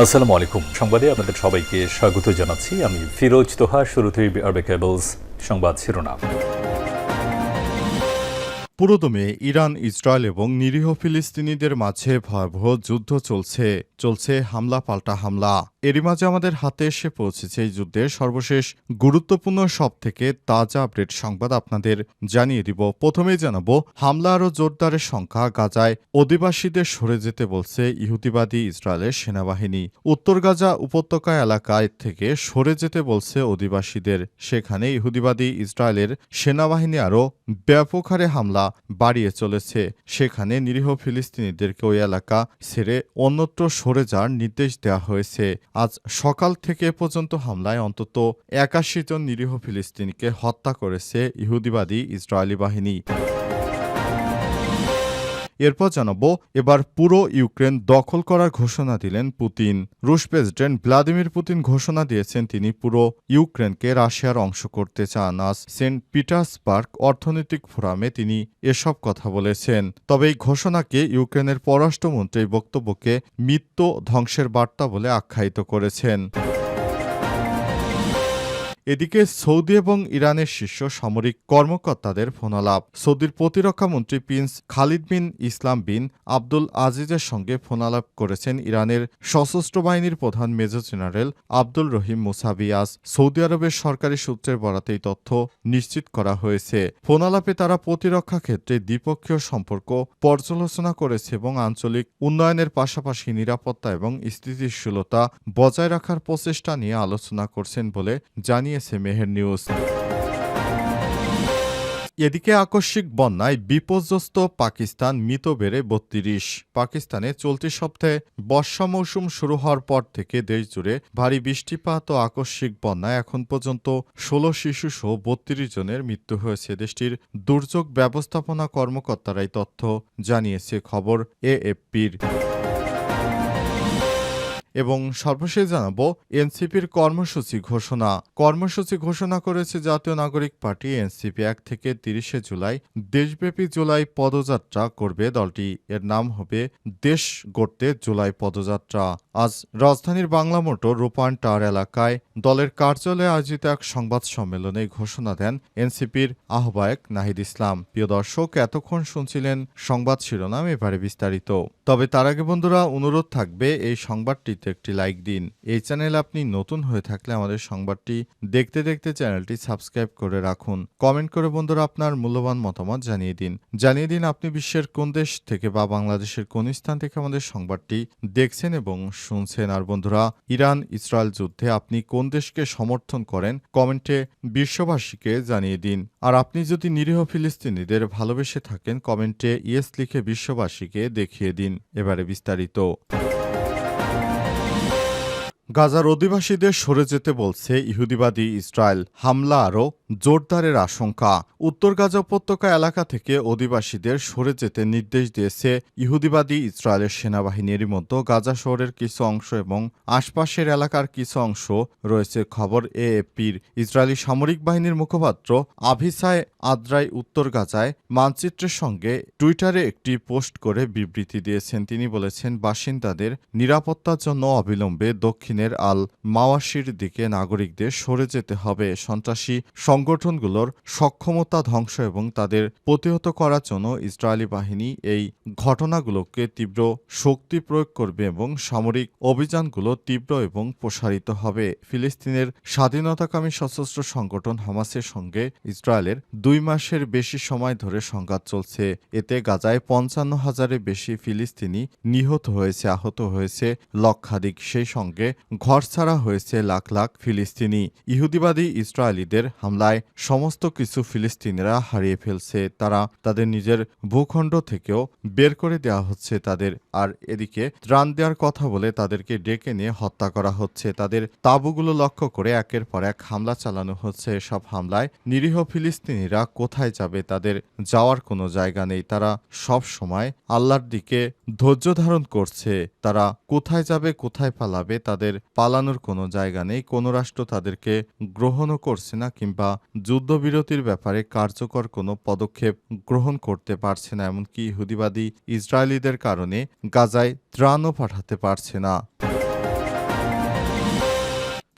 আসসালামু আলাইকুম। সংবাদে আপনাদের সবাইকে স্বাগত জানাচ্ছি। আমি ফিরোজ তোহা শুরুতেই আরবে কেবলস সংবাদ শিরোনাম। পুরোদমে ইরান, ইসরায়েল এবং নিরীহ ফিলিস্তিনিদের মাঝে ভয়াবহ যুদ্ধ চলছে চলছে হামলা পাল্টা হামলা। এরই মাঝে আমাদের হাতে এসে পৌঁছেছে এই যুদ্ধের সর্বশেষ গুরুত্বপূর্ণ সব থেকে তাজা আপডেট সংবাদ আপনাদের জানিয়ে দিব। প্রথমেই জানাব, হামলা আরও জোরদারের সংখ্যা গাজায় অধিবাসীদের সরে যেতে বলছে ইহুদিবাদী ইসরায়েলের সেনাবাহিনী। উত্তর গাজা উপত্যকা এলাকায় থেকে সরে যেতে বলছে অধিবাসীদের। সেখানে ইহুদিবাদী ইসরায়েলের সেনাবাহিনী আরও ব্যাপক হারে হামলা বাড়িয়ে চলেছে। সেখানে নিরীহ ফিলিস্তিনিদেরকে ওই এলাকা ছেড়ে অন্যত্র সরে যাওয়ার নির্দেশ দেওয়া হয়েছে। আজ সকাল থেকে পর্যন্ত হামলায় অন্তত একাশি জন নিরীহ ফিলিস্তিনিকে হত্যা করেছে ইহুদিবাদী ইসরায়েলি বাহিনী। এরপর জানাব, এবার পুরো ইউক্রেন দখল করার ঘোষণা দিলেন পুতিন। রুশ প্রেসিডেন্ট ভ্লাদিমির পুতিন ঘোষণা দিয়েছেন তিনি পুরো ইউক্রেনকে রাশিয়ার অংশ করতে চান। আজ সেন্ট পিটার্সবার্গ অর্থনৈতিক ফোরামে তিনি এসব কথা বলেছেন। তবে এই ঘোষণাকে ইউক্রেনের পররাষ্ট্রমন্ত্রী বক্তব্যকে মিত্র ধ্বংসের বার্তা বলে আখ্যায়িত করেছেন। এদিকে সৌদি এবং ইরানের শীর্ষ সামরিক কর্মকর্তাদের ফোনালাপ। সৌদির প্রতিরক্ষামন্ত্রী prince Khalid bin Islam bin Abdul আজিজের সঙ্গে ফোনালাপ করেছেন ইরানের সশস্ত্র বাহিনীর প্রধান মেজর জেনারেল আব্দুল রহিম মুসাবিয়াস। সৌদি আরবের সরকারি সূত্রের বরাতেই তথ্য নিশ্চিত করা হয়েছে। ফোনালাপে তারা প্রতিরক্ষা ক্ষেত্রে দ্বিপক্ষীয় সম্পর্ক পর্যালোচনা করেছে এবং আঞ্চলিক উন্নয়নের পাশাপাশি নিরাপত্তা এবং স্থিতিশীলতা বজায় রাখার প্রচেষ্টা নিয়ে আলোচনা করছেন বলে জানিয়েছে মেহের নিউজ এদিকে আকস্মিক বন্যায় বিপর্যস্ত পাকিস্তান মৃত বেড়ে বত্রিশ। পাকিস্তানে চলতি সপ্তাহে বর্ষা মৌসুম শুরু হওয়ার পর থেকে দেশ জুড়ে ভারী বৃষ্টিপাত ও আকস্মিক বন্যায় এখন পর্যন্ত ষোলো শিশুসহ বত্রিশ জনের মৃত্যু হয়েছে। দেশটির দুর্যোগ ব্যবস্থাপনা কর্মকর্তারাই তথ্য জানিয়েছে খবর এএফপির। এবং সর্বশেষ জানাব এনসিপির কর্মসূচি ঘোষণা। কর্মসূচি ঘোষণা করেছে জাতীয় নাগরিক পার্টি এনসিপি। এক থেকে তিরিশে জুলাই দেশব্যাপী জুলাই পদযাত্রা করবে দলটি। এর নাম হবে দেশ গড়তে জুলাই পদযাত্রা। আজ রাজধানীর বাংলা মোটর রূপায়ণ টাওয়ার এলাকায় দলের কার্যালয়ে আয়োজিত এক সংবাদ সম্মেলনে ঘোষণা দেন এনসিপির আহ্বায়ক নাহিদ ইসলাম। প্রিয় দর্শক, এতক্ষণ শুনছিলেন সংবাদ শিরোনাম, এবারে বিস্তারিত। তবে তার আগে বন্ধুরা, অনুরোধ থাকবে এই সংবাদটিতে একটি লাইক দিন। এই চ্যানেল আপনি নতুন হয়ে থাকলে আমাদের সংবাদটি দেখতে দেখতে চ্যানেলটি সাবস্ক্রাইব করে রাখুন। কমেন্ট করে বন্ধুরা আপনার মূল্যবান মতামত জানিয়ে দিন। জানিয়ে দিন আপনি বিশ্বের কোন দেশ থেকে বা বাংলাদেশের কোন স্থান থেকে আমাদের সংবাদটি দেখছেন এবং শুনছেন। আর বন্ধুরা, ইরান, ইসরায়েল যুদ্ধে আপনি কোন দেশকে সমর্থন করেন কমেন্টে বিশ্ববাসীকে জানিয়ে দিন। আর আপনি যদি নিরীহ ফিলিস্তিনিদের ভালোবেসে থাকেন, কমেন্টে ইয়েস লিখে বিশ্ববাসীকে দেখিয়ে দিন। এবারে বিস্তারিত। গাজার অধিবাসীদের সরে যেতে বলছে ইহুদিবাদী ইসরায়েল হামলা আরও জোরদারের আশঙ্কা। উত্তর গাজা উপত্যকা এলাকা থেকে অধিবাসীদের সরে যেতে নির্দেশ দিয়েছে ইহুদিবাদী ইসরায়েলের সেনাবাহিনীর মধ্যে। গাজা শহরের কিছু অংশ এবং আশপাশের এলাকার কিছু অংশ রয়েছে, খবর এএপির। ইসরায়েলি সামরিক বাহিনীর মুখপাত্র আভিসায় আদ্রাই উত্তর গাজায় মানচিত্রের সঙ্গে টুইটারে একটি পোস্ট করে বিবৃতি দিয়েছেন। তিনি বলেছেন, বাসিন্দাদের নিরাপত্তার জন্য অবিলম্বে দক্ষিণের আল মাওয়াশির দিকে নাগরিকদের সরে যেতে হবে। সন্ত্রাসী সংগঠনগুলোর সক্ষমতা ধ্বংস এবং তাদের প্রতিহত করার জন্য ইসরায়েলি বাহিনী এই ঘটনাগুলোকে তীব্র শক্তি প্রয়োগ করবে এবং সামরিক অভিযানগুলো তীব্র এবং প্রসারিত হবে। ফিলিস্তিনের স্বাধীনতাকামী সশস্ত্র সংগঠন হামাসের সঙ্গে ইসরায়েলের দুই মাসের বেশি সময় ধরে সংঘাত চলছে। এতে গাজায় পঞ্চান্ন হাজারের বেশি ফিলিস্তিনি নিহত হয়েছে, আহত হয়েছে লক্ষাধিক। সেই সঙ্গে ঘর ছাড়া হয়েছে লাখ লাখ ফিলিস্তিনি। ইহুদিবাদী ইসরায়েলিদের হামলায় সমস্ত কিছু ফিলিস্তিনিরা হারিয়ে ফেলছে। তারা তাদের নিজের ভূখণ্ড থেকেও বের করে দেওয়া হচ্ছে তাদের। আর এদিকে ত্রাণ দেওয়ার কথা বলে তাদেরকে ডেকে নিয়ে হত্যা করা হচ্ছে। তাদের তাঁবুগুলো লক্ষ্য করে একের পর এক হামলা চালানো হচ্ছে। সব হামলায় নিরীহ ফিলিস্তিনিরা কোথায় যাবে তাদের যাওয়ার কোনো জায়গা নেই। তারা সব সময় আল্লাহর দিকে ধৈর্য ধারণ করছে। তারা কোথায় যাবে, কোথায় পালাবে তাদের পালানোর কোনো জায়গা নেই। কোনো রাষ্ট্র তাদেরকে গ্রহণও করছে না কিংবা যুদ্ধবিরতির ব্যাপারে কার্যকর কোনো পদক্ষেপ গ্রহণ করতে পারছে না, এমনকি ইহুদিবাদী ইসরায়েলিদের কারণে গাজায় ত্রাণও পাঠাতে পারছে না।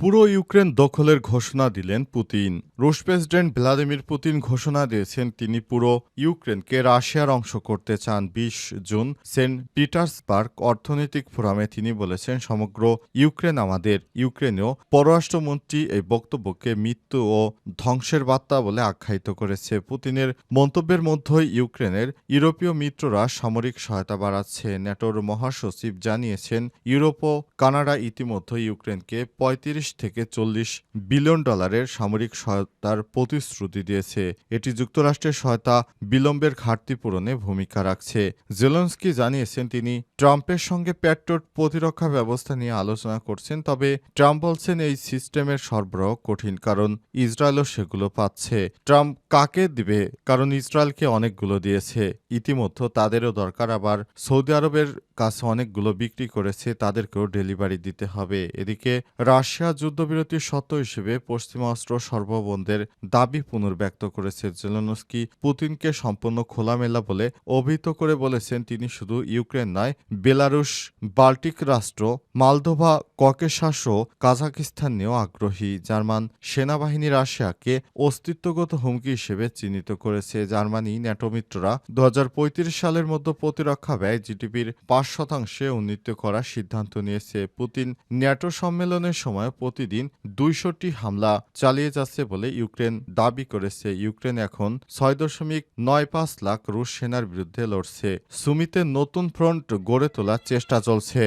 পুরো ইউক্রেন দখলের ঘোষণা দিলেন পুতিন। রুশ প্রেসিডেন্ট ভ্লাদিমির পুতিন ঘোষণা দিয়েছেন তিনি পুরো ইউক্রেনকে রাশিয়ার অংশ করতে চান। বিশ জুন সেন্ট পিটার্সবার্গ অর্থনৈতিক ফোরামে তিনি বলেছেন, সমগ্র ইউক্রেন আমাদের ইউক্রেনেও পররাষ্ট্রমন্ত্রী এই বক্তব্যকে মৃত্যু ও ধ্বংসের বার্তা বলে আখ্যায়িত করেছে। পুতিনের মন্তব্যের মধ্যেই ইউক্রেনের ইউরোপীয় মিত্ররা সামরিক সহায়তা বাড়াচ্ছে। ন্যাটোর মহাসচিব জানিয়েছেন, ইউরোপ ও কানাডা ইতিমধ্যে ইউক্রেনকে পঁয়ত্রিশ থেকে চল্লিশ বিলিয়ন ডলারের সামরিক সহায়তার প্রতিশ্রুতি দিয়েছে। এটি যুক্তরাষ্ট্রের সহায়তা বিলম্বের ঘাটতি পূরণে ভূমিকা রাখছে। জেলন্সকি জানিয়েছেন, তিনি ট্রাম্পের সঙ্গে প্যাট্রোট প্রতিরক্ষা ব্যবস্থা নিয়ে আলোচনা করছেন, তবে ট্রাম্প বলছেন এই সিস্টেমের সরবরাহ কঠিন, কারণ ইসরায়েলও সেগুলো পাচ্ছে। ট্রাম্প কাকে দিবে? কারণ ইসরায়েলকে অনেকগুলো দিয়েছে। ইতিমধ্যে তাদেরও দরকার, আবার সৌদি আরবের কাছে অনেকগুলো বিক্রি করেছে, তাদেরকেও ডেলিভারি দিতে হবে। এদিকে রাশিয়া যুদ্ধবিরতির শর্ত হিসেবে পশ্চিমা অস্ত্র সর্ববন্ধের দাবি পুনর্ব্যক্ত করেছে জেলনস্কি। পুতিনকে সম্পূর্ণ খোলামেলা বলে অভিহিত করে বলেছেন তিনি শুধু ইউক্রেন নয়, বেলারুশ, বাল্টিক রাষ্ট্র, মালদোভা, ককেশাস ও কাজাকিস্তান নিয়েও আগ্রহী। জার্মান সেনাবাহিনী রাশিয়াকে অস্তিত্বগত হুমকি হিসেবে চিহ্নিত করেছে। জার্মানি ন্যাটো মিত্ররা দু হাজার পঁয়ত্রিশ সালের মধ্যে প্রতিরক্ষা ব্যয় জিডিপির পাঁচ শতাংশে উন্নীত করার সিদ্ধান্ত নিয়েছে। পুতিন ন্যাটো সম্মেলনের সময় প্রতিদিন দুইশোটি হামলা চালিয়ে যাচ্ছে বলে ইউক্রেন দাবি করেছে। ইউক্রেন এখন ছয় দশমিক নয় পাঁচ লাখ রুশ সেনার বিরুদ্ধে লড়ছে। সুমিতে নতুন ফ্রন্ট গড়ে তোলার চেষ্টা চলছে।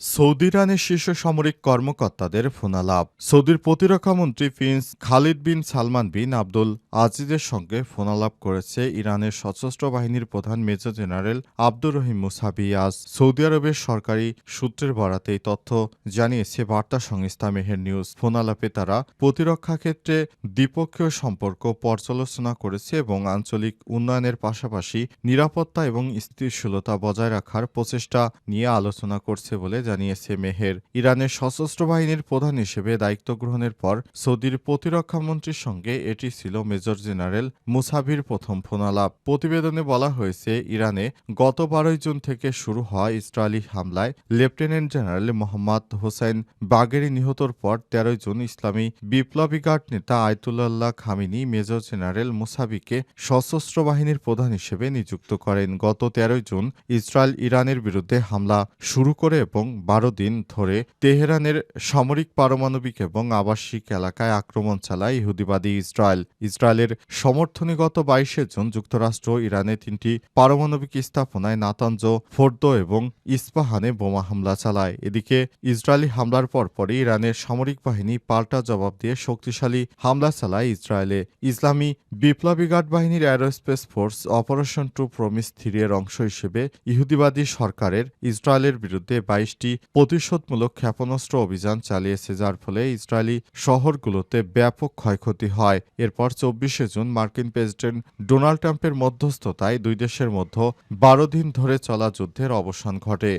সৌদি ইরানের শীর্ষ সামরিক কর্মকর্তাদের ফোনালাপ। সৌদির প্রতিরক্ষামন্ত্রী prince Khalid bin Salman bin Abdul আজিজের সঙ্গে ফোনালাপ করেছে ইরানের সশস্ত্র বাহিনীর প্রধান major general Abdur Rahim Mousavi. আজ সৌদি আরবের সরকারি সূত্রের বরাতে এই তথ্য জানিয়েছে বার্তা সংস্থা মেহের নিউজ। ফোনালাপে তারা প্রতিরক্ষা ক্ষেত্রে দ্বিপক্ষীয় সম্পর্ক পর্যালোচনা করেছে এবং আঞ্চলিক উন্নয়নের পাশাপাশি নিরাপত্তা এবং স্থিতিশীলতা বজায় রাখার প্রচেষ্টা নিয়ে আলোচনা করছে বলে জানিয়েছে মেহের। ইরানের সশস্ত্র বাহিনীর প্রধান হিসেবে দায়িত্ব গ্রহণের পর সৌদির প্রতিরক্ষা মন্ত্রীর সঙ্গে এটি ছিল মেজর জেনারেল মুসাভির প্রথম ফোনালাপ। প্রতিবেদনে বলা হয়েছে, ইরানে গত বারোই জুন থেকে শুরু হওয়া ইসরায়েলি হামলায় lieutenant general Mohammad Hossein Bagheri নিহতর পর তেরোই জুন ইসলামী বিপ্লবী গার্ড নেতা আয়তুল্লাহ খামিনি মেজর জেনারেল মুসাবিকে সশস্ত্র বাহিনীর প্রধান হিসেবে নিযুক্ত করেন। গত তেরোই জুন ইসরায়েল ইরানের বিরুদ্ধে হামলা শুরু করে এবং বারো দিন ধরে তেহরানের সামরিক, পারমাণবিক এবং আবাসিক এলাকায় আক্রমণ চালায় ইহুদিবাদী ইসরায়েল। ইসরায়েলের সমর্থনে গত বাইশে জুন যুক্তরাষ্ট্র ইরানে তিনটি পারমাণবিক স্থাপনায় নাতাঞ্জ, ফোর্দো এবং ইস্পাহানে বোমা হামলা চালায়। এদিকে ইসরায়েলি হামলার পরপরই ইরানের সামরিক বাহিনী পাল্টা জবাব দিয়ে শক্তিশালী হামলা চালায় ইসরায়েলে। ইসলামী বিপ্লবী গার্ড বাহিনীর aerospace force operation true promise থ্রিয়ের অংশ হিসেবে ইহুদিবাদী সরকারের ইসরায়েলের বিরুদ্ধে বাইশটি প্রতিশোধমূলক ক্ষেপণাস্ত্র অভিযান চালিয়েছে, যার ফলে ইসরায়েলি শহরগুলোতে ব্যাপক ক্ষয়ক্ষতি হয়। এরপর চব্বিশে জুন মার্কিন প্রেসিডেন্ট ডোনাল্ড ট্রাম্পের মধ্যস্থতায় দুই দেশের মধ্যে বারো দিন ধরে চলা যুদ্ধের অবসান ঘটে।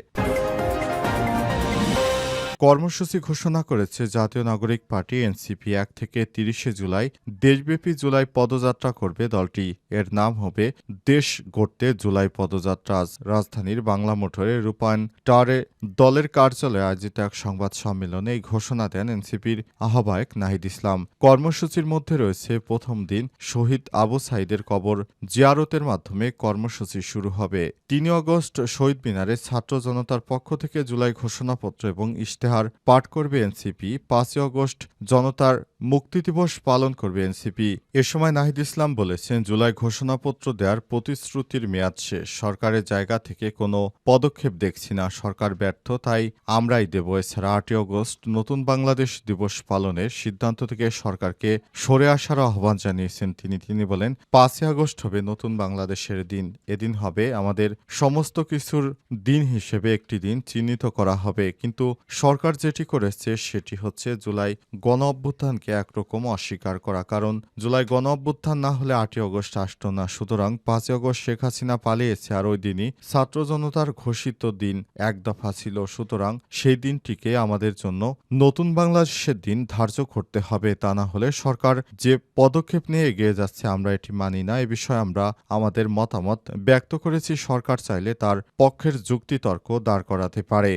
কর্মসূচি ঘোষণা করেছে জাতীয় নাগরিক পার্টি এনসিপি। এক থেকে তিরিশে জুলাই দেশব্যাপী জুলাই পদযাত্রা করবে দলটি। এর নাম হবে দেশ গড়তে জুলাই পদযাত্রা। আজ রাজধানীর বাংলা মোটরে রূপায়ণ টাওয়ারে দলের কার্যালয়ে আয়োজিত এক সংবাদ সম্মেলনে এই ঘোষণা দেন এনসিপির আহ্বায়ক নাহিদ ইসলাম। কর্মসূচির মধ্যে রয়েছে প্রথম দিন শহীদ আবু সাইদের কবর জিয়ারতের মাধ্যমে কর্মসূচি শুরু হবে। তিন আগস্ট শহীদ মিনারে ছাত্র জনতার পক্ষ থেকে জুলাই ঘোষণাপত্র এবং ইশতেহার পাঠ করবে এনসিপি। পাঁচই আগস্ট জনতার মুক্তি দিবস পালন করবে এনসিপি। এ সময় নাহিদ ইসলাম বলেছেন, জুলাই ঘোষণাপত্র দেওয়ার প্রতিশ্রুতির মেয়াদ শেষ। সরকারের জায়গা থেকে কোনো পদক্ষেপ দেখছি না। সরকার ব্যর্থ, তাই আমরাই দেব। এছাড়া আটই আগস্ট নতুন বাংলাদেশ দিবস পালনের সিদ্ধান্ত থেকে সরকারকে সরে আসার আহ্বান জানিয়েছেন তিনি। তিনি বলেন, পাঁচই আগস্ট হবে নতুন বাংলাদেশের দিন। এদিন হবে আমাদের সমস্ত কিছুর দিন হিসেবে একটি দিন চিহ্নিত করা হবে। কিন্তু সরকার যেটি করেছে সেটি হচ্ছে জুলাই গণ অভ্যুত্থানকে একরকম অস্বীকার করা। কারণ জুলাই গণ অভ্যুত্থান না হলে আটই আগস্ট আসত না। সুতরাং পাঁচই আগস্ট শেখ হাসিনা পালিয়েছে আর ওই দিনই ছাত্র জনতার ঘোষিত দিন এক দফা ছিল। সুতরাং সেই দিনটিকে আমাদের জন্য নতুন বাংলাদেশের দিন ধার্য করতে হবে। তা না হলে সরকার যে পদক্ষেপ নিয়ে এগিয়ে যাচ্ছে আমরা এটি মানি না। এ বিষয়ে আমরা আমাদের মতামত ব্যক্ত করেছি। সরকার চাইলে তার পক্ষের যুক্তিতর্ক দাঁড় করাতে পারে।